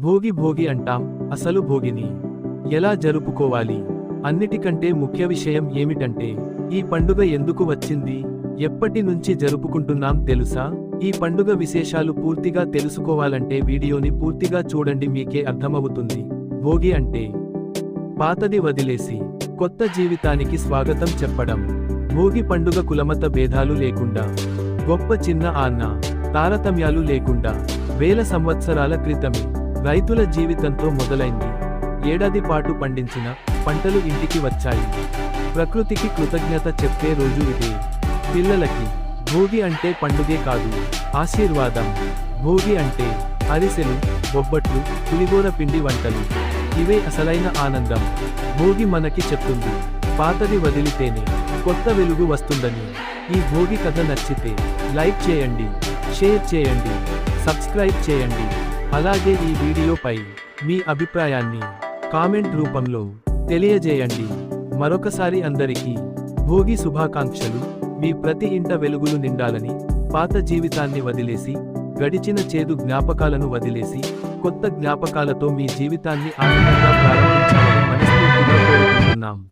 భోగి భోగి అంటాం అసలు భోగిని. ఎలా జరుపుకోవాలి? అన్నిటికంటే ముఖ్య విషయం ఏమిటంటే ఈ పండుగ ఎందుకు వచ్చింది? ఎప్పటి నుంచి జరుపుకుంటున్నాం తెలుసా? ఈ పండుగ విశేషాలు పూర్తిగా తెలుసుకోవాలంటే వీడియోని పూర్తిగా చూడండి మీకే అర్థమవుతుంది. భోగి అంటే పాతది వదిలేసి కొత్త జీవితానికి స్వాగతం చెప్పడం. భోగి పండుగ కులమత భేదాలు లేకుండా గొప్ప చిన్న ఆన్న తారతమ్యాలు లేకుండా వేల సంవత్సరాల క్రితమే. రైతుల జీవితంతో మొదలైంది. ఏడాది పాటు పండించిన పంటలు ఇంటికి వచ్చాయి. ప్రకృతికి కృతజ్ఞత చెప్పే రోజు ఇదే. పిల్లలకి భోగి అంటే పండుగే కాదు ఆశీర్వాదం. భోగి అంటే అరిసెలు బొబ్బట్లు పులిగోర పిండి వంటలు. ఇవే అసలైన ఆనందం. భోగి మనకి చెప్తుంది పాతది వదిలితేనే కొత్త వెలుగు వస్తుందని. ఈ భోగి కథ నచ్చితే లైక్ చేయండి షేర్ చేయండి సబ్స్క్రైబ్ చేయండి. అలాగే ఈ వీడియోపై మీ అభిప్రాయాన్ని కామెంట్ రూపంలో తెలియజేయండి. మరొకసారి అందరికీ భోగి శుభాకాంక్షలు. మీ ప్రతి ఇంట వెలుగులు నిండాలని పాత జీవితాన్ని వదిలేసి గడిచిన చేదు జ్ఞాపకాలను వదిలేసి కొత్త జ్ఞాపకాలతో మీ జీవితాన్ని ఆనందంగా ప్రారంభించాలని మనస్ఫూర్తిగా కోరుకుంటున్నాం.